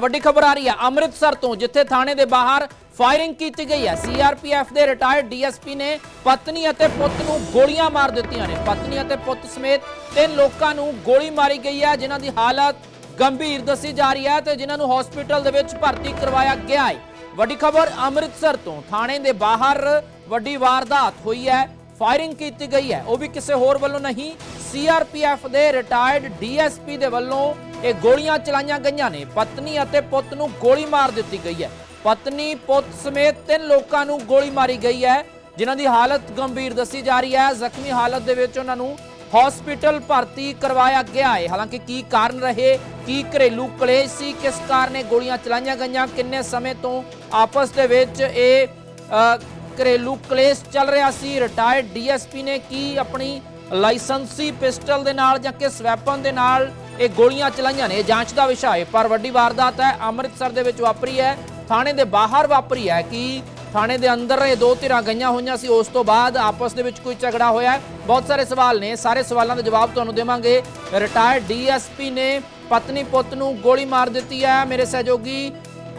ਵੱਡੀ ਖਬਰ ਆ ਰਹੀ ਹੈ। ਅੰਮ੍ਰਿਤਸਰ ਤੋਂ, ਜਿੱਥੇ ਥਾਣੇ ਦੇ ਬਾਹਰ ਫਾਇਰਿੰਗ ਕੀਤੀ ਗਈ ਹੈ। ਸੀਆਰਪੀਐਫ ਦੇ ਰਿਟਾਇਰਡ ਡੀਐਸਪੀ ਨੇ ਪਤਨੀ ਅਤੇ ਪੁੱਤ ਨੂੰ ਗੋਲੀਆਂ ਮਾਰ ਦਿੱਤੀਆਂ ਨੇ। ਪਤਨੀ ਅਤੇ ਪੁੱਤ ਸਮੇਤ ਤਿੰਨ ਲੋਕਾਂ ਨੂੰ ਗੋਲੀ ਮਾਰੀ ਗਈ ਹੈ, ਜਿਨ੍ਹਾਂ ਦੀ ਹਾਲਤ ਗੰਭੀਰ ਦੱਸੀ ਜਾ ਰਹੀ ਹੈ ਤੇ ਜਿਨ੍ਹਾਂ ਨੂੰ ਹਸਪੀਟਲ ਦੇ ਵਿੱਚ ਭਰਤੀ ਕਰਵਾਇਆ ਗਿਆ ਹੈ। ਵੱਡੀ ਖਬਰ ਅੰਮ੍ਰਿਤਸਰ ਤੋਂ, ਥਾਣੇ ਦੇ ਬਾਹਰ ਵੱਡੀ ਵਾਰਦਾਤ ਹੋਈ ਹੈ। ਫਾਇਰਿੰਗ ਕੀਤੀ ਗਈ ਹੈ। ਉਹ ਵੀ ਕਿਸੇ ਹੋਰ ਵੱਲੋਂ ਨਹੀਂ। ਸੀਆਰਪੀਐਫ ਦੇ ਰਿਟਾਇਰਡ ਡੀਐਸਪੀ ਦੇ ਵੱਲੋਂ ਇਹ ਗੋਲੀਆਂ ਚਲਾਈਆਂ ਗਈਆਂ ਨੇ। ਪਤਨੀ ਅਤੇ ਪੁੱਤ ਨੂੰ ਗੋਲੀ ਮਾਰ ਦਿੱਤੀ ਗਈ ਹੈ। ਪਤਨੀ ਪੁੱਤ ਸਮੇਤ ਤਿੰਨ ਲੋਕਾਂ ਨੂੰ ਗੋਲੀ ਮਾਰੀ ਗਈ ਹੈ। ਜਿਨ੍ਹਾਂ ਦੀ ਹਾਲਤ ਗੰਭੀਰ ਦੱਸੀ ਜਾ ਰਹੀ ਹੈ। ਜ਼ਖਮੀ ਹਾਲਤ ਦੇ ਵਿੱਚ ਉਹਨਾਂ ਨੂੰ ਹਸਪੀਟਲ ਭਰਤੀ ਕਰਵਾਇਆ ਗਿਆ ਹੈ। ਹਾਲਾਂਕਿ ਕੀ ਕਾਰਨ ਰਹੇ? ਕੀ ਘਰੇਲੂ ਕਲੇਸ਼ ਸੀ? ਕਿਸ ਕਾਰਨ ਇਹ ਗੋਲੀਆਂ ਚਲਾਈਆਂ ਗਈਆਂ? ਕਿੰਨੇ ਸਮੇਂ ਤੋਂ ਆਪਸ ਦੇ ਵਿੱਚ ਇਹ ਅ, ਘਰੇਲੂ ਕਲੇਸ਼ ਚੱਲ ਰਿਹਾ ਸੀ। ਰਿਟਾਇਰਡ ਡੀਐਸਪੀ ਨੇ ਕੀ ਆਪਣੀ ਲਾਇਸੈਂਸੀ ਪਿਸਟਲ ਦੇ ਨਾਲ ਜਾਂ ਕਿਸ ਵੈਪਨ ਦੇ ਨਾਲ ਇਹ ਗੋਲੀਆਂ ਚਲਾਈਆਂ ਨੇ? ਜਾਂਚ ਦਾ ਵਿਸ਼ਾ ਹੈ। ਪਰ ਵੱਡੀ ਵਾਰਦਾਤ ਹੈ, ਅੰਮ੍ਰਿਤਸਰ ਦੇ ਵਿੱਚ ਵਾਪਰੀ ਹੈ। ਥਾਣੇ ਦੇ ਬਾਹਰ ਵਾਪਰੀ ਹੈ ਕਿ ਥਾਣੇ ਦੇ ਅੰਦਰ ਇਹ ਦੋ ਧਿਰਾਂ ਗਈਆਂ ਹੋਈਆਂ ਸੀ। ਉਸ ਤੋਂ ਬਾਅਦ ਆਪਸ ਦੇ ਵਿੱਚ ਕੋਈ ਝਗੜਾ ਹੋਇਆ ਬਹੁਤ ਸਾਰੇ ਸਵਾਲ ਨੇ। ਸਾਰੇ ਸਵਾਲਾਂ ਦੇ ਜਵਾਬ ਤੁਹਾਨੂੰ ਦੇਵਾਂਗੇ। ਰਿਟਾਇਰਡ ਡੀਐਸਪੀ ਨੇ ਪਤਨੀ ਪੁੱਤ ਨੂੰ ਗੋਲੀ ਮਾਰ ਦਿੱਤੀ ਹੈ। ਮੇਰੇ ਸਹਿਯੋਗੀ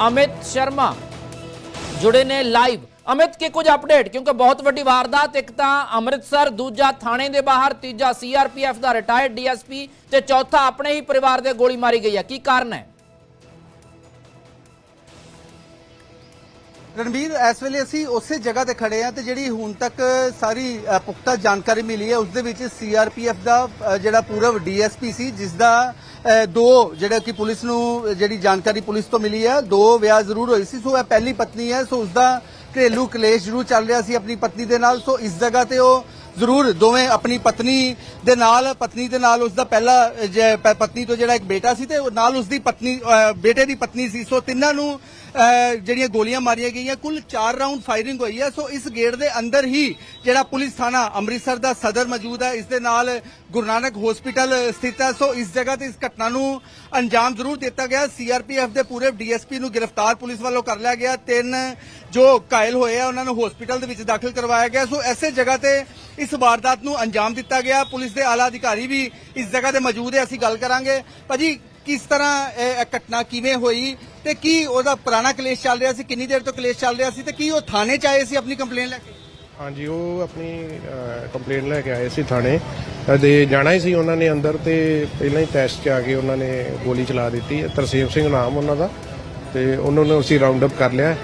ਅਮਿਤ ਸ਼ਰਮਾ ਜੁੜੇ ਨੇ ਲਾਈਵ। ਅਮਿਤ, ਕੀ ਕੁਝ ਅਪਡੇਟ? ਕਿਉਂਕਿ ਬਹੁਤ ਵੱਡੀ ਵਾਰਦਾਤ, ਇੱਕ ਤਾਂ ਅੰਮ੍ਰਿਤਸਰ, ਦੂਜਾ ਥਾਣੇ ਦੇ ਬਾਹਰ, ਤੀਜਾ ਸੀਆਰਪੀਐਫ ਦਾ ਰਿਟਾਇਰਡ ਡੀਐਸਪੀ ਤੇ ਚੌਥਾ ਆਪਣੇ ਹੀ ਪਰਿਵਾਰ ਦੇ ਗੋਲੀ ਮਾਰੀ ਗਈ ਹੈ। ਕੀ ਕਾਰਨ ਹੈ? ਰਣਵੀਰ ਇਸ ਵੇਲੇ ਅਸੀਂ ਉਸੇ ਜਗ੍ਹਾ ਤੇ ਖੜੇ ਆ ਤੇ ਜਿਹੜੀ ਹੁਣ ਤੱਕ ਸਾਰੀ ਪੁਖਤਾ ਜਾਣਕਾਰੀ ਮਿਲੀ ਹੈ, ਉਸ ਦੇ ਵਿੱਚ ਸੀਆਰਪੀਐਫ ਦਾ ਜਿਹੜਾ ਪੂਰਵ ਡੀਐਸਪੀ ਸੀ, ਜਿਸ ਦਾ ਦੋ ਜਿਹੜਾ ਕਿ ਪੁਲਿਸ ਨੂੰ, ਜਿਹੜੀ ਜਾਣਕਾਰੀ ਪੁਲਿਸ ਤੋਂ ਮਿਲੀ ਹੈ, ਦੋ ਵਿਆਹ ਜ਼ਰੂਰ ਹੋਈ ਸੀ। ਸੋ ਇਹ ਪਹਿਲੀ ਪਤਨੀ ਹੈ, ਸੋ ਉਸ ਦਾ ਘਰੇਲੂ ਕਲੇਸ਼ ਜ਼ਰੂਰ ਚੱਲ ਰਿਹਾ ਸੀ ਆਪਣੀ ਪਤਨੀ ਦੇ ਨਾਲ। ਸੋ ਇਸ ਜਗ੍ਹਾ ਤੇ ਉਹ ਜ਼ਰੂਰ ਦੋਵੇਂ ਆਪਣੀ ਪਤਨੀ ਦੇ ਨਾਲ, ਪਤਨੀ ਦੇ ਨਾਲ ਉਸ ਦਾ ਪਹਿਲਾ ਪਤਨੀ ਤੋਂ ਜਿਹੜਾ ਇੱਕ ਬੇਟਾ ਸੀ ਤੇ ਨਾਲ ਉਸ ਦੀ ਪਤਨੀ ਬੇਟੇ ਦੀ ਪਤਨੀ ਸੀ। ਸੋ ਤਿੰਨਾਂ ਨੂੰ ਜਿਹੜੀਆਂ ਗੋਲੀਆਂ ਮਾਰੀਆਂ ਗਈਆਂ, ਕੁੱਲ 4 ਰਾਉਂਡ ਫਾਇਰਿੰਗ ਹੋਈ ਹੈ। ਸੋ ਇਸ ਗੇਟ ਦੇ ਅੰਦਰ ਹੀ ਜਿਹੜਾ ਪੁਲਿਸ ਥਾਣਾ ਅੰਮ੍ਰਿਤਸਰ ਦਾ ਸਦਰ ਮੌਜੂਦ ਹੈ, ਇਸ ਦੇ ਨਾਲ ਗੁਰੂ ਨਾਨਕ ਹਸਪੀਟਲ ਸਥਿਤ ਹੈ। ਸੋ ਇਸ ਜਗ੍ਹਾ ਤੇ ਇਸ ਘਟਨਾ ਨੂੰ ਅੰਜਾਮ ਜ਼ਰੂਰ ਦਿੱਤਾ ਗਿਆ। ਸੀਆਰਪੀਐਫ ਦੇ ਪੂਰੇ ਡੀਐਸਪੀ ਨੂੰ ਗ੍ਰਿਫਤਾਰ ਪੁਲਿਸ ਵੱਲੋਂ ਕਰ ਲਿਆ ਗਿਆ। ਤਿੰਨ ਜੋ ਘਾਇਲ ਹੋਏ ਆ, ਉਹਨਾਂ ਨੂੰ ਹਸਪੀਟਲ ਦੇ ਵਿੱਚ ਦਾਖਲ ਕਰਵਾਇਆ ਗਿਆ। ਸੋ ਐਸੇ ਜਗ੍ਹਾ ਤੇ ਇਸ ਵਾਰਦਾਤ ਨੂੰ ਅੰਜਾਮ ਦਿੱਤਾ ਗਿਆ। ਪੁਲਿਸ ਦੇ ਆਲਾ ਅਧਿਕਾਰੀ ਵੀ ਇਸ ਜਗ੍ਹਾ ਤੇ ਮੌਜੂਦ ਹੈ। ਅਸੀਂ ਗੱਲ ਕਰਾਂਗੇ। ਭਾਜੀ, ਕਿਸ ਤਰ੍ਹਾਂ ਇਹ ਘਟਨਾ ਕਿਵੇਂ ਹੋਈ? ਤੇ ਕੀ ਉਹਦਾ ਪੁਰਾਣਾ ਕਲੇਸ਼ ਚੱਲ ਰਿਹਾ ਸੀ? ਕਿੰਨੀ ਦੇਰ ਤੋਂ ਕਲੇਸ਼ ਚੱਲ ਰਿਹਾ ਸੀ ਤੇ ਕੀ ਉਹ ਥਾਣੇ ਚ ਆਏ ਸੀ ਆਪਣੀ ਕੰਪਲੇਨ ਲੈ ਕੇ? ਹਾਂਜੀ ਉਹ ਆਪਣੀ ਕੰਪਲੇਂਟ ਲੈ ਕੇ ਆਏ ਸੀ ਥਾਣੇ। ਤੇ ਜਾਣਾ ਹੀ ਸੀ ਉਹਨਾਂ ਨੇ ਅੰਦਰ ਤੇ ਪਹਿਲਾਂ ਹੀ ਟੈਸਟ 'ਚ ਆ ਕੇ ਉਹਨਾਂ ਨੇ ਗੋਲੀ ਚਲਾ ਦਿੱਤੀ ਤਰਸੇਮ ਸਿੰਘ ਨਾਮ ਉਹਨਾਂ ਦਾ। ਤੇ ਉਹਨਾਂ ਨੂੰ ਅਸੀਂ ਰਾਉਂਡ ਅਪ ਕਰ ਲਿਆ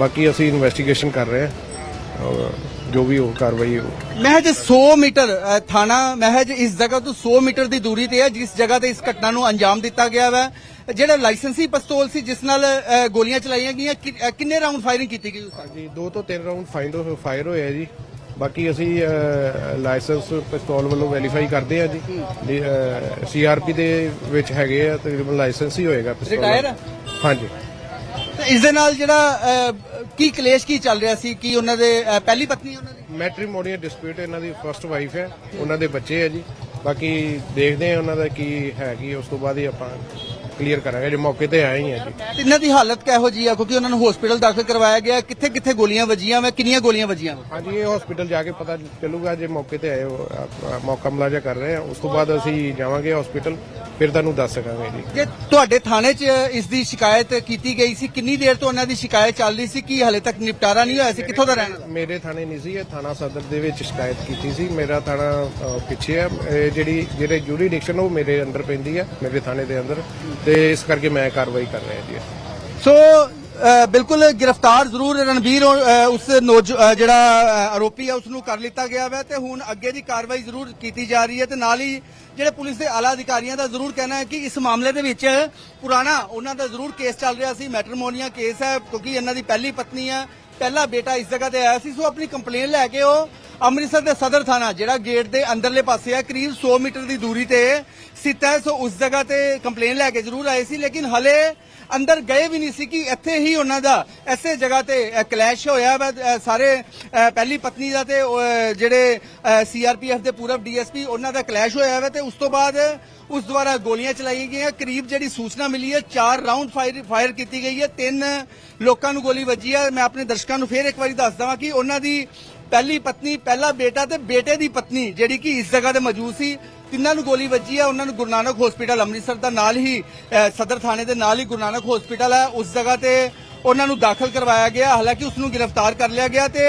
ਬਾਕੀ ਅਸੀਂ ਇਨਵੈਸਟੀਗੇਸ਼ਨ ਕਰ ਰਹੇ ਹਾਂ। ਜੋ ਵੀ ਉਹ ਕਾਰਵਾਈ ਹੋ ਮਹਿਜ 100 ਮੀਟਰ ਥਾਣਾ ਮਹਿਜ ਇਸ ਜਗ੍ਹਾ ਤੋਂ 100 ਮੀਟਰ ਦੀ ਦੂਰੀ ਤੇ ਹੈ ਜਿਸ ਜਗ੍ਹਾ ਤੇ ਇਸ ਘਟਨਾ ਨੂੰ ਅੰਜਾਮ ਦਿੱਤਾ ਗਿਆ ਹੈ ਜਿਹੜਾ ਲਾਇਸੈਂਸੀ ਪਿਸਤੌਲ ਸੀ ਜਿਸ ਨਾਲ ਅ, ਗੋਲੀਆਂ ਚਲਾਈਆਂ ਗਈਆਂ ਕਿ- ਅ, ਕਿੰਨੇ ਰਾਉਂਡ ਫਾਇਰਿੰਗ ਕੀਤੀ ਗਈ ਉਸ? ਹਾਂਜੀ ਦੋ ਤੋਂ ਤਿੰਨ ਰਾਉਂਡ ਫਾਈਂਡ ਫਾਇਰ ਹੋਏ ਆ ਜੀ। ਬਾਕੀ ਅਸੀਂ ਲਾਇਸੈਂਸ ਪਿਸਤੌਲ ਵੱਲੋਂ ਵੈਰੀਫਾਈ ਕਰਦੇ ਆ ਜੀ। ਸੀਆਰਪੀ ਦੇ ਵਿੱਚ ਹੈਗੇ ਆ ਤਕਰੀਬਨ ਲਾਇਸੈਂਸ ਹੀ ਹੋਏਗਾ ਪਿਸਤੌਲ Retire ਆ? ਹਾਂਜੀ। ਤੇ ਇਸ ਦੇ ਨਾਲ ਜਿਹੜਾ ਅ, ਕੀ ਕਲੇਸ਼ ਕੀ ਚੱਲ ਰਿਹਾ ਸੀ? ਕੀ ਉਹਨਾਂ ਦੇ ਅ, ਪਹਿਲੀ ਪਤਨੀ ਉਹਨਾਂ ਦੀ? ਮੈਟ੍ਰੀਮੋਨੀਅਲ ਡਿਸਪਿਊਟ ਇਹਨਾਂ ਦੀ ਫਰਸਟ ਵਾਈਫ ਹੈ ਉਹਨਾਂ ਦੇ ਬੱਚੇ ਹੈ ਜੀ। ਬਾਕੀ ਦੇਖਦੇ ਆ ਉਹਨਾਂ ਦਾ ਕੀ ਹੈ ਕੀ ਉਸ ਤੋਂ ਬਾਅਦ ਹੀ ਆਪਾਂ ਕਲੀਅਰ ਕਰਾਂਗੇ ਜੇ ਮੌਕੇ ਤੇ ਆਏ ਹੀ ਆ ਜੀ। ਤਿੰਨਾਂ ਦੀ ਹਾਲਤ ਕਿਹੋ ਜੀ ਆ? ਕਿਉਂਕਿ ਉਹਨਾਂ ਨੂੰ ਹਸਪੀਟਲ ਦਾਖਲ ਕਰਵਾਇਆ ਗਿਆ। ਕਿੱਥੇ ਕਿੱਥੇ ਗੋਲੀਆਂ ਵੱਜੀਆਂ ਵਾ? ਕਿੰਨੀਆਂ ਗੋਲੀਆਂ ਵੱਜੀਆਂ ਵਾ? ਹਾਂਜੀ ਇਹ ਹਸਪੀਟਲ ਜਾ ਕੇ ਪਤਾ ਚੱਲੂਗਾ। ਜੇ ਮੌਕੇ ਤੇ ਆਏ ਹੋ, ਮੌਕਾ ਮੁਲਾਜ਼ਾ ਕਰ ਰਹੇ ਆ ਉਸ ਤੋਂ ਬਾਅਦ ਅਸੀਂ ਜਾਵਾਂਗੇ ਹਸਪੀਟਲ ਫਿਰ ਤੁਹਾਨੂੰ ਦੱਸ ਸਕਾਂਗੇ ਜੀ। ਜੇ ਤੁਹਾਡੇ ਥਾਣੇ 'ਚ ਇਸ ਦੀ ਸ਼ਿਕਾਇਤ ਕੀਤੀ ਗਈ ਸੀ ਕਿੰਨੀ ਦੇਰ ਤੋਂ ਉਹਨਾਂ ਦੀ ਸ਼ਿਕਾਇਤ ਚੱਲ ਰਹੀ ਸੀ? ਕੀ ਹਲੇ ਤੱਕ ਨਿਪਟਾਰਾ ਨਹੀਂ ਹੋਇਆ ਸੀ? ਕਿੱਥੋਂ ਦਾ ਰਹਿਣਾ ਮੇਰੇ ਥਾਣੇ ਨਹੀਂ ਸੀ ਇਹ ਥਾਣਾ ਸਦਰ ਦੇ ਵਿੱਚ ਸ਼ਿਕਾਇਤ ਕੀਤੀ ਸੀ। ਮੇਰਾ ਥਾਣਾ ਅ, ਪਿੱਛੇ ਹੈ ਇਹ ਜਿਹੜੀ ਜਿਹੜੇ ਜੂਰੀਡਿਕਸ਼ਨ ਉਹ ਮੇਰੇ ਅੰਦਰ ਪੈਂਦੀ ਹੈ ਮੇਰੇ ਥਾਣੇ ਦੇ ਅੰਦਰ। ਤੇ ਇਸ ਕਰਕੇ ਮੈਂ ਕਾਰਵਾਈ ਕਰ ਰਿਹਾ ਜੀ। ਸੋ ਬਿਲਕੁਲ ਗ੍ਰਿਫਤਾਰ ਜ਼ਰੂਰ ਰਣਵੀਰ ਉਸ ਨੌਜ- ਜਿਹੜਾ ਆਰੋਪੀ ਹੈ ਉਸ ਨੂੰ ਕਰ ਲਿੱਤਾ ਗਿਆ ਹੈ ਤੇ ਹੁਣ ਅੱਗੇ ਦੀ ਕਾਰਵਾਈ ਜ਼ਰੂਰ ਕੀਤੀ ਜਾ ਰਹੀ ਹੈ ਤੇ ਨਾਲ ਹੀ ਜਿਹੜੇ ਪੁਲਿਸ ਦੇ ਆਲਾ ਅਧਿਕਾਰੀਆਂ ਦਾ ਜ਼ਰੂਰ ਕਹਿਣਾ ਹੈ ਕਿ ਇਸ ਮਾਮਲੇ ਦੇ ਵਿੱਚ ਪੁਰਾਣਾ ਉਹਨਾਂ ਦਾ ਜ਼ਰੂਰ ਕੇਸ ਚੱਲ ਰਿਹਾ ਸੀ, ਮੈਟਰਮੋਨੀਆ ਕੇਸ ਹੈ, ਕਿਉਂਕਿ ਇਹਨਾਂ ਦੀ ਪਹਿਲੀ ਪਤਨੀ ਹੈ ਪਹਿਲਾ ਬੇਟਾ ਇਸ ਜਗ੍ਹਾ ਤੇ ਆਇਆ ਸੀ ਸੋ ਆਪਣੀ ਕੰਪਲੇਨ ਲੈ ਕੇ ਉਹ ਅੰਮ੍ਰਿਤਸਰ ਦੇ ਸਦਰ ਥਾਣਾ ਜਿਹੜਾ ਗੇਟ ਦੇ ਅੰਦਰਲੇ ਪਾਸੇ ਹੈ ਕਰੀਬ 100 ਮੀਟਰ ਦੀ ਦੂਰੀ ਤੇ ਸਥਿਤ ਹੈ ਸੋ ਉਸ ਜਗ੍ਹਾ ਤੇ ਕੰਪਲੇਨ ਲੈ ਕੇ ਜ਼ਰੂਰ ਆਏ ਸੀ ਲੇਕਿਨ ਹਲੇ ਅੰਦਰ ਗਏ ਵੀ ਨਹੀਂ ਸੀ ਕਿ ਇੱਥੇ ਹੀ ਉਹਨਾਂ ਦਾ ਐਸੇ ਜਗ੍ਹਾ ਤੇ ਕਲੈਸ਼ ਹੋਇਆ ਵਾ ਸਾਰੇ ਪਹਿਲੀ ਪਤਨੀ ਦਾ ਤੇ ਅ, ਜਿਹੜੇ ਸੀਆਰਪੀਐਫ ਦੇ ਪੂਰਵ ਡੀਐਸਪੀ ਉਹਨਾਂ ਦਾ ਕਲੈਸ਼ ਹੋਇਆ ਵਾ ਤੇ ਉਸ ਤੋਂ ਬਾਅਦ ਉਸ ਦੁਆਰਾ ਗੋਲੀਆਂ ਚਲਾਈਆਂ ਗਈਆਂ। ਕਰੀਬ ਜਿਹੜੀ ਸੂਚਨਾ ਮਿਲੀ ਹੈ, ਚਾਰ ਰਾਉਂਡ ਫਾਇਰ ਕੀਤੀ ਗਈ ਹੈ। ਤਿੰਨ ਲੋਕਾਂ ਨੂੰ ਗੋਲੀ ਵੱਜੀ ਹੈ। ਮੈਂ ਆਪਣੇ ਦਰਸ਼ਕਾਂ ਨੂੰ ਫੇਰ ਇੱਕ ਵਾਰੀ ਦੱਸ ਦਵਾਂ ਕਿ ਉਹਨਾਂ ਦੀ ਪਹਿਲੀ ਪਤਨੀ, ਪਹਿਲਾ ਬੇਟਾ ਤੇ ਬੇਟੇ ਦੀ ਪਤਨੀ, ਜਿਹੜੀ ਕਿ ਇਸ ਜਗ੍ਹਾ ਤੇ ਮੌਜੂਦ ਸੀ, ਤਿੰਨਾਂ ਨੂੰ ਗੋਲੀ ਵੱਜੀ ਹੈ। ਉਹਨਾਂ ਨੂੰ ਗੁਰੂ ਨਾਨਕ ਹਸਪੀਟਲ ਅੰਮ੍ਰਿਤਸਰ ਦਾ ਨਾਲ ਹੀ ਸਦਰ ਥਾਣੇ ਦੇ ਨਾਲ ਹੀ ਗੁਰੂ ਨਾਨਕ ਹਸਪੀਟਲ ਹੈ। ਉਸ ਜਗ੍ਹਾ ਤੇ ਉਹਨਾਂ ਨੂੰ ਦਾਖਲ ਕਰਵਾਇਆ ਗਿਆ। ਹਾਲਾਂਕਿ ਉਸ ਨੂੰ ਗ੍ਰਿਫਤਾਰ ਕਰ ਲਿਆ ਗਿਆ ਤੇ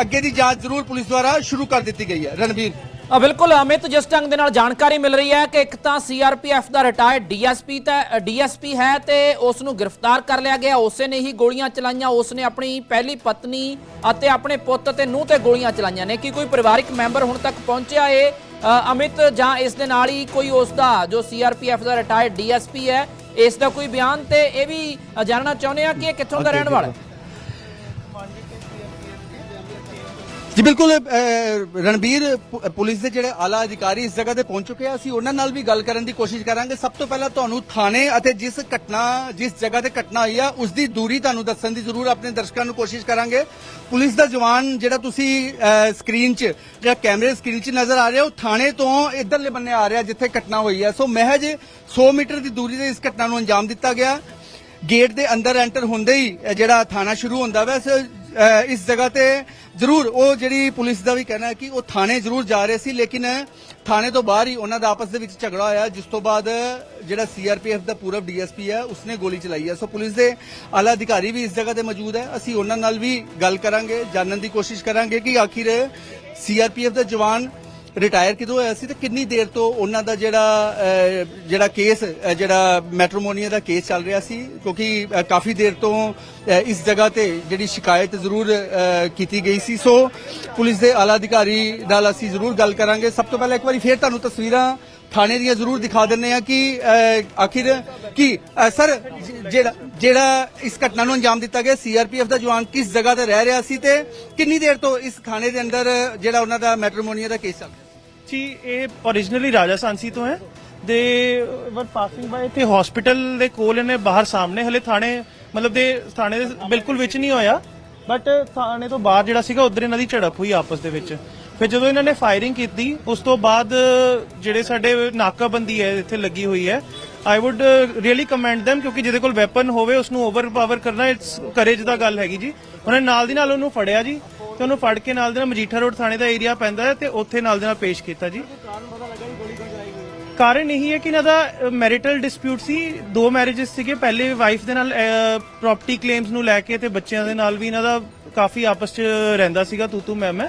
ਅੱਗੇ ਦੀ ਜਾਂਚ ਜ਼ਰੂਰ ਪੁਲਿਸ ਦੁਆਰਾ ਸ਼ੁਰੂ ਕਰ ਦਿੱਤੀ ਗਈ ਹੈ। ਰਣਵੀਰ ਆ ਬਿਲਕੁਲ ਅਮਿਤ ਜਿਸ ਢੰਗ ਦੇ ਨਾਲ ਜਾਣਕਾਰੀ ਮਿਲ ਰਹੀ ਹੈ ਕਿ ਇੱਕ ਤਾਂ ਸੀਆਰਪੀਐਫ ਦਾ ਰਿਟਾਇਰਡ ਡੀਐਸਪੀ ਤਾਂ ਡੀਐਸਪੀ ਹੈ ਤੇ ਉਸ ਨੂੰ ਗ੍ਰਿਫਤਾਰ ਕਰ ਲਿਆ ਗਿਆ। ਉਸੇ ਨੇ ਹੀ ਗੋਲੀਆਂ ਚਲਾਈਆਂ। ਉਸ ਨੇ ਆਪਣੀ ਪਹਿਲੀ ਪਤਨੀ ਅਤੇ ਆਪਣੇ ਪੁੱਤ ਤੇ ਨੂੰਹ ਤੇ ਗੋਲੀਆਂ ਚਲਾਈਆਂ ਨੇ ਕੀ ਕੋਈ ਪਰਿਵਾਰਿਕ ਮੈਂਬਰ ਹੁਣ ਤੱਕ ਪਹੁੰਚਿਆ ਏ। ਅਮਿਤ ਜਾਂ ਇਸ ਦੇ ਨਾਲ ਹੀ ਕੋਈ ਉਸ ਦਾ ਜੋ ਸੀਆਰਪੀਐਫ ਦਾ ਰਿਟਾਇਰਡ ਡੀਐਸਪੀ ਹੈ ਇਸ ਦਾ ਕੋਈ ਬਿਆਨ ਤੇ ਇਹ ਵੀ ਜਾਣਨਾ ਚਾਹੁੰਦੇ ਆ ਕਿ ਇਹ ਕਿੱਥੋਂ ਦਾ ਰਹਿਣ ਵਾਲਾ ਹੈ? ਜੀ, ਬਿਲਕੁਲ ਰਣਬੀਰ ਪੁਲਿਸ ਦੇ ਜਿਹੜੇ ਆਲਾ ਅਧਿਕਾਰੀ ਇਸ ਜਗ੍ਹਾ ਤੇ ਪਹੁੰਚ ਚੁੱਕੇ ਆ। ਅਸੀਂ ਉਹਨਾਂ ਨਾਲ ਵੀ ਗੱਲ ਕਰਨ ਦੀ ਕੋਸ਼ਿਸ਼ ਕਰਾਂਗੇ। ਸਭ ਤੋਂ ਪਹਿਲਾਂ ਤੁਹਾਨੂੰ ਥਾਣੇ ਅਤੇ ਜਿਸ ਘਟਨਾ, ਜਿਸ ਜਗ੍ਹਾ ਤੇ ਘਟਨਾ ਹੋਈ ਆ, ਉਸ ਦੀ ਦੂਰੀ ਤੁਹਾਨੂੰ ਦੱਸਣ ਦੀ ਜ਼ਰੂਰ ਆਪਣੇ ਦਰਸ਼ਕਾਂ ਨੂੰ ਕੋਸ਼ਿਸ਼ ਕਰਾਂਗੇ। ਪੁਲਿਸ ਦਾ ਜਵਾਨ ਜਿਹੜਾ ਤੁਸੀਂ ਸਕਰੀਨ 'ਚ ਜਿਹੜਾ ਕੈਮਰੇ ਸਕਰੀਨ 'ਚ ਨਜ਼ਰ ਆ ਰਿਹਾ, ਉਹ ਥਾਣੇ ਤੋਂ ਇਧਰਲੇ ਬੰਨੇ ਆ ਰਿਹਾ ਜਿੱਥੇ ਘਟਨਾ ਹੋਈ ਹੈ ਸੋ ਮਹਿਜ 100 ਮੀਟਰ ਦੀ ਦੂਰੀ ਤੇ ਇਸ ਘਟਨਾ ਨੂੰ ਅੰਜਾਮ ਦਿੱਤਾ ਗਿਆ। ਗੇਟ ਦੇ ਅੰਦਰ ਐਂਟਰ ਹੁੰਦੇ ਹੀ ਜਿਹੜਾ ਥਾਣਾ ਸ਼ੁਰੂ ਹੁੰਦਾ ਵੈ ਇਸ- ਜਗ੍ਹਾ ਤੇ ਜ਼ਰੂਰ, ਉਹ ਜਿਹੜੀ ਪੁਲਿਸ ਦਾ ਵੀ ਕਹਿਣਾ ਹੈ ਕਿ ਉਹ ਥਾਣੇ ਜ਼ਰੂਰ ਜਾ ਰਹੇ ਸੀ, ਲੇਕਿਨ ਥਾਣੇ ਤੋਂ ਬਾਹਰ ਹੀ ਉਹਨਾਂ ਦਾ ਆਪਸ ਦੇ ਵਿੱਚ ਝਗੜਾ ਹੋਇਆ, ਜਿਸ ਤੋਂ ਬਾਅਦ ਜਿਹੜਾ ਸੀਆਰਪੀਐਫ ਦਾ ਪੂਰਬ ਡੀਐਸਪੀ ਹੈ, ਉਸਨੇ ਗੋਲੀ ਚਲਾਈ ਹੈ। ਸੋ ਪੁਲਿਸ ਦੇ ਆਲਾ ਅਧਿਕਾਰੀ ਵੀ ਇਸ ਜਗ੍ਹਾ ਤੇ ਮੌਜੂਦ ਹੈ। ਅਸੀਂ ਉਹਨਾਂ ਨਾਲ ਵੀ ਗੱਲ ਕਰਾਂਗੇ, ਜਾਣਨ ਦੀ ਕੋਸ਼ਿਸ਼ ਕਰਾਂਗੇ ਕਿ ਆਖਿਰ ਸੀਆਰਪੀਐਫ ਦਾ ਜਵਾਨ ਰਿਟਾਇਰ ਕਿਦੋਂ ਹੋਇਆ ਸੀ ਤੇ ਕਿੰਨੀ ਦੇਰ ਤੋਂ ਉਹਨਾਂ ਦਾ ਜਿਹੜਾ ਜਿਹੜਾ ਕੇਸ ਜਿਹੜਾ ਮੈਟਰੋਮੋਨੀਆ ਦਾ ਕੇਸ ਚੱਲ ਰਿਹਾ ਸੀ? ਕਿਉਂਕਿ ਕਾਫੀ ਦੇਰ ਤੋਂ ਇਸ ਜਗ੍ਹਾ ਤੇ ਜਿਹੜੀ ਸ਼ਿਕਾਇਤ ਜ਼ਰੂਰ ਕੀਤੀ ਗਈ ਸੀ। ਸੋ ਪੁਲਿਸ ਦੇ ਆਲਾ ਅਧਿਕਾਰੀ ਨਾਲ ਅਸੀਂ ਜ਼ਰੂਰ ਗੱਲ ਕਰਾਂਗੇ। ਸਭ ਤੋਂ ਪਹਿਲਾਂ ਇੱਕ ਵਾਰੀ ਫੇਰ ਤੁਹਾਨੂੰ ਤਸਵੀਰਾਂ ਥਾਣੇ ਦੀਆਂ ਜ਼ਰੂਰ ਦਿਖਾ ਦਿੰਨੇ ਆ ਕਿ ਆਖਿਰ ਕੀ ਸਰ ਜਿਹੜਾ ਜਿਹੜਾ ਇਸ ਘਟਨਾ ਨੂੰ ਅੰਜਾਮ ਦਿੱਤਾ ਗਿਆ ਸੀਆਰਪੀਐਫ ਦਾ ਜਵਾਨ ਕਿਸ ਜਗ੍ਹਾ ਤੇ ਰਹਿ ਰਿਹਾ ਸੀ ਤੇ ਕਿੰਨੀ ਦੇਰ ਤੋਂ ਇਸ ਥਾਣੇ ਦੇ ਅੰਦਰ ਜਿਹੜਾ ਉਹਨਾਂ ਦਾ ਮੈਟਰੋਮੋਨੀਆ ਦਾ ਕੇਸ ਚੱਲ ਰਿਹਾ? ਜੀ, ਇਹ originally ਰਾਜਾ ਤੋਂ ਹੈ। ਦੇ ਵਰ ਪਾਸਿੰਗ ਬਾਏ ਤੇ ਹਸਪੀਟਲ ਦੇ ਕੋਲ ਇਹਨੇ ਬਾਹਰ ਸਾਹਮਣੇ ਹਲੇ ਥਾਣੇ, ਮਤਲਬ ਦੇ ਥਾਣੇ ਦੇ ਬਿਲਕੁਲ ਵਿੱਚ ਨਹੀਂ ਹੋਇਆ। ਬਟ ਥਾਣੇ ਤੋਂ ਬਾਹਰ ਜਿਹੜਾ ਸੀਗਾ, ਉਧਰ ਇਹਨਾਂ ਦੀ ਝੜਪ ਹੋਈ ਆਪਸ ਦੇ ਵਿੱਚ। ਫਿਰ ਜਦੋਂ ਇਹਨਾਂ ਨੇ ਫਾਇਰਿੰਗ ਕੀਤੀ, ਉਸ ਤੋਂ ਬਾਅਦ ਜਿਹੜੇ ਸਾਡੇ ਨਾਕਾਬੰਦੀ ਹੈ, ਇੱਥੇ ਲੱਗੀ ਹੋਈ ਹੈ I would really commend them ਕਿਉਂਕਿ ਜਿਹਦੇ ਕੋਲ ਵੈਪਨ ਹੋਵੇ ਉਸ ਨੂੰ ਓਵਰਪਾਵਰ ਕਰਨਾ ਇਟਸ ਕਰੇਜ ਦਾ ਗੱਲ ਹੈਗੀ ਜੀ। ਉਹਨੇ ਨਾਲ ਦੀ ਨਾਲ ਉਹਨੂੰ ਫੜਿਆ ਜੀ ਤੇ ਉਹਨੂੰ ਫੜ ਕੇ ਨਾਲ ਦੇ ਨਾਲ ਮਜੀਠਾ ਰੋਡ ਥਾਣੇ ਦਾ ਏਰੀਆ ਪੈਂਦਾ ਹੈ ਤੇ ਉੱਥੇ ਨਾਲ ਦੇ ਨਾਲ ਪੇਸ਼ ਕੀਤਾ ਜੀ। ਕਾਰਨ ਇਹੀ ਹੈ ਕਿ ਇਹਨਾਂ ਦਾ ਮੈਰਿਟਲ ਡਿਸਪਿਊਟ ਸੀ। ਦੋ ਮੈਰਿਜਸ ਸੀਗੇ। ਪਹਿਲੇ ਵਾਈਫ ਦੇ ਨਾਲ ਪ੍ਰਾਪਰਟੀ ਕਲੇਮਸ ਨੂੰ ਲੈ ਕੇ ਤੇ ਬੱਚਿਆਂ ਦੇ ਨਾਲ ਵੀ ਇਹਨਾਂ ਦਾ ਕਾਫੀ ਆਪਸ ਚ ਰਹਿੰਦਾ ਸੀਗਾ ਤੂ ਤੂ ਮੈਂ ਮੈਂ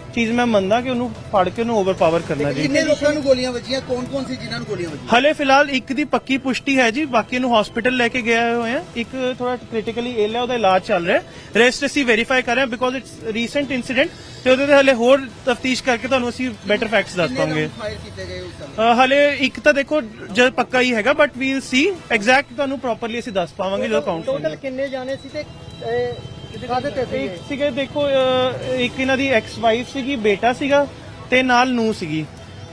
ਚੀਜ਼ ਮੈਂ ਮੰਨਦਾ ਕਿ ਉਹਨੂੰ ਫੜ ਕੇ ਉਹਨੂੰ ਓਵਰਪਾਵਰ ਕਰਨਾ ਜੀ। ਕਿੰਨੇ ਲੋਕਾਂ ਨੂੰ ਗੋਲੀਆਂ ਵੱਜੀਆਂ? ਕੌਣ-ਕੌਣ ਸੀ ਜਿਨ੍ਹਾਂ ਨੂੰ ਗੋਲੀਆਂ ਵੱਜੀਆਂ? ਹਲੇ ਫਿਲਹਾਲ ਇੱਕ ਦੀ ਪੱਕੀ ਪੁਸ਼ਟੀ ਹੈ ਜੀ ਬਾਕੀ ਨੂੰ ਹਸਪੀਟਲ ਲੈ ਕੇ ਗਏ ਹੋਏ ਆ ਇੱਕ ਥੋੜਾ ਕ੍ਰਿਟੀਕਲੀ ਇਲ ਹੈ ਉਹਦਾ ਇਲਾਜ ਚੱਲ ਰਿਹਾ ਹੈ। ਰੈਸਟ ਅਸੀਂ ਵੈਰੀਫਾਈ ਕਰ ਰਹੇ ਹਾਂ ਬਿਕੋਜ਼ ਇਟਸ ਰੀਸੈਂਟ ਇਨਸੀਡੈਂਟ ਤੇ ਉਹਦੇ ਤੇ ਹਲੇ ਹੋਰ ਤਫਤੀਸ਼ ਕਰਕੇ ਤੁਹਾਨੂੰ ਅਸੀਂ ਬੈਟਰ ਫੈਕਟਸ ਦੱਸ ਪਾਵਾਂਗੇ ਹਲੇ ਇੱਕ ਤਾਂ ਦੇਖੋ ਜਦ ਪੱਕਾ ਹੀ ਹੈਗਾ ਬਟ ਵੀਲ ਸੀ ਐਗਜ਼ੈਕਟ ਤੁਹਾਨੂੰ ਪ੍ਰੋਪਰਲੀ ਅਸੀਂ ਦੱਸ ਪਾਵਾਂਗੇ ਜਦੋਂ ਕਾਊਂਟ ਟੋਟਲ ਕਿੰਨੇ ਜਾਣੇ ਸੀ ਤੇ ਕਾਦੇ ਤੇ ਸੀ ਇੱਕ ਸੀਗੇ ਦੇਖੋ ਇੱਕ ਇਹਨਾਂ ਦੀ ਐਕਸ ਵਾਈਫ ਸੀਗੀ ਬੇਟਾ ਸੀਗਾ ਤੇ ਨਾਲ ਨੂੰ ਸੀਗੀ।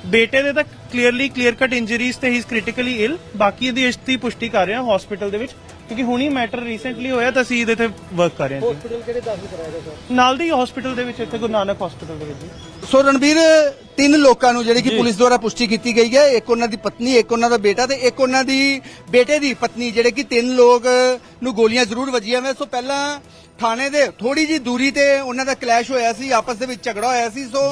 ਬੇਟੇ ਦੇ ਤਾਂ ਕਲੀਅਰਲੀ ਕਲੀਅਰ ਕੱਟ ਇੰਜਰੀਜ਼ ਤੇ ਹੀ ਇਜ਼ ਕ੍ਰਿਟੀਕਲੀ ਇਲ ਬਾਕੀ ਦੀ ਇਸ ਦੀ ਪੁਸ਼ਟੀ ਕਰ ਰਹੇ ਹਾਂ ਹਸਪੀਟਲ ਦੇ ਵਿੱਚ ਕਿਉਂਕਿ ਹੁਣੀ ਮੈਟਰ ਰੀਸੈਂਟਲੀ ਹੋਇਆ ਤਾਂ ਅਸੀਂ ਇਹਦੇ ਤੇ ਵਰਕ ਕਰ ਰਹੇ ਹਾਂ ਹਸਪੀਟਲ ਕਿਹੜੇ ਦਾਖਲ ਕਰਾਇਆ ਗਿਆ ਸਰ ਨਾਲ ਦੀ ਹਸਪੀਟਲ ਦੇ ਵਿੱਚ ਇੱਥੇ ਗੁਰੂ ਨਾਨਕ ਹਸਪੀਟਲ ਦੇ ਵਿੱਚ ਜੀ। ਸੋ ਰਣਬੀਰ ਤਿੰਨ ਲੋਕਾਂ ਨੂੰ ਜਿਹੜੀ ਕਿ ਪੁਲਿਸ ਦੁਆਰਾ ਪੁਸ਼ਟੀ ਕੀਤੀ ਗਈ ਹੈ ਇੱਕ ਉਹਨਾਂ ਦੀ ਪਤਨੀ ਇੱਕ ਉਹਨਾਂ ਦਾ ਬੇਟਾ ਤੇ ਇੱਕ ਉਹਨਾਂ ਦੀ ਬੇਟੇ ਦੀ ਪਤਨੀ ਜਿਹੜੇ ਕਿ ਤਿੰਨ ਲੋਕ ਨੂੰ ਗੋਲੀਆਂ ਜ਼ਰੂਰ ਵੱਜੀਆਂ ਵੇ ਸੋ ਪਹਿਲਾਂ ਥਾਣੇ ਦੇ ਥੋੜੀ ਜੀ ਦੂਰੀ ਤੇ ਉਹਨਾਂ ਦਾ ਕਲੈਸ਼ ਹੋਇਆ ਸੀ ਆਪਸ ਦੇ ਵਿੱਚ ਝਗੜਾ ਹੋਇਆ ਸੀ। ਸੋ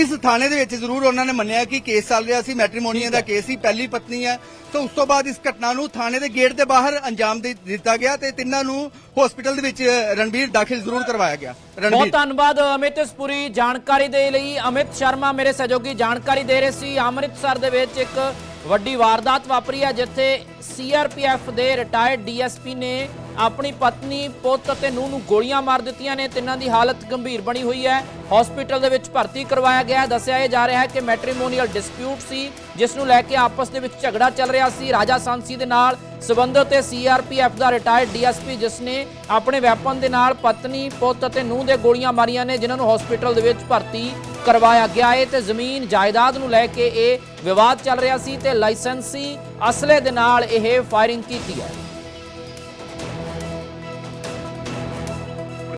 ਇਸ ਥਾਣੇ ਦੇ ਵਿੱਚ ਜ਼ਰੂਰ ਉਹਨਾਂ ਨੇ ਮੰਨਿਆ ਕਿ ਕੇਸ ਚੱਲ ਰਿਹਾ ਸੀ ਮੈਟ੍ਰੀਮੋਨੀਆ ਦਾ ਕੇਸ ਸੀ ਪਹਿਲੀ ਪਤਨੀ ਹੈ। ਸੋ ਉਸ ਤੋਂ ਬਾਅਦ ਇਸ ਘਟਨਾ ਨੂੰ ਥਾਣੇ ਦੇ ਗੇਟ ਦੇ ਬਾਹਰ ਅੰਜਾਮ ਦਿੱਤਾ ਗਿਆ ਤੇ ਤਿੰਨਾਂ ਨੂੰ ਹਸਪੀਟਲ ਦੇ ਵਿੱਚ ਰਣਬੀਰ ਦਾਖਲ ਜ਼ਰੂਰ ਕਰਵਾਇਆ ਗਿਆ। ਬਹੁਤ ਧੰਨਵਾਦ, ਅਮਿਤ, ਇਸ ਪੂਰੀ ਜਾਣਕਾਰੀ ਦੇ ਲਈ। ਅਮਿਤ ਸ਼ਰਮਾ ਮੇਰੇ ਸਹਿਯੋਗੀ ਜਾਣਕਾਰੀ ਦੇ ਰਹੇ ਸੀ। ਅੰਮ੍ਰਿਤਸਰ ਦੇ ਵਿੱਚ ਇੱਕ ਵੱਡੀ ਵਾਰਦਾਤ ਵਾਪਰੀ ਹੈ, ਜਿੱਥੇ ਸੀਆਰਪੀਐਫ ਦੇ ਰਿਟਾਇਰਡ ਡੀਐਸਪੀ ਨੇ ਆਪਣੀ ਪਤਨੀ, ਪੁੱਤ ਅਤੇ ਨੂੰਹ ਨੂੰ ਗੋਲੀਆਂ ਮਾਰ ਦਿੱਤੀਆਂ ਨੇ। ਤਿੰਨਾਂ ਦੀ ਹਾਲਤ ਗੰਭੀਰ ਬਣੀ ਹੋਈ ਹੈ। ਹਸਪੀਟਲ ਦੇ ਵਿੱਚ ਭਰਤੀ ਕਰਵਾਇਆ ਗਿਆ। ਦੱਸਿਆ ਇਹ ਜਾ ਰਿਹਾ ਹੈ ਕਿ ਮੈਟ੍ਰੀਮੋਨੀਅਲ ਡਿਸਪਿਊਟ ਸੀ, ਜਿਸ ਨੂੰ ਲੈ ਕੇ ਆਪਸ ਦੇ ਵਿੱਚ ਝਗੜਾ ਚੱਲ ਰਿਹਾ ਸੀ। ਰਾਜਾ ਸਾਂਸੀ ਦੇ ਨਾਲ ਸਬੰਧਤ ਤੇ ਸੀਆਰਪੀਐਫ ਦਾ ਰਿਟਾਇਰਡ ਡੀਐਸਪੀ ਜਿਸ ਨੇ ਆਪਣੇ ਵੈਪਨ ਦੇ ਨਾਲ ਪਤਨੀ, ਪੁੱਤ ਅਤੇ ਨੂੰਹ ਦੇ ਗੋਲੀਆਂ ਮਾਰੀਆਂ ਨੇ, ਜਿਨ੍ਹਾਂ ਨੂੰ ਹਸਪੀਟਲ ਦੇ ਵਿੱਚ ਭਰਤੀ ਕਰਵਾਇਆ ਗਿਆ ਹੈ ਤੇ ਜ਼ਮੀਨ ਜਾਇਦਾਦ ਨੂੰ ਲੈ ਕੇ ਇਹ ਵਿਵਾਦ ਚੱਲ ਰਿਹਾ ਸੀ ਤੇ ਲਾਇਸੈਂਸੀ ਅਸਲੇ ਦੇ ਨਾਲ ਇਹ ਫਾਇਰਿੰਗ ਕੀਤੀ ਹੈ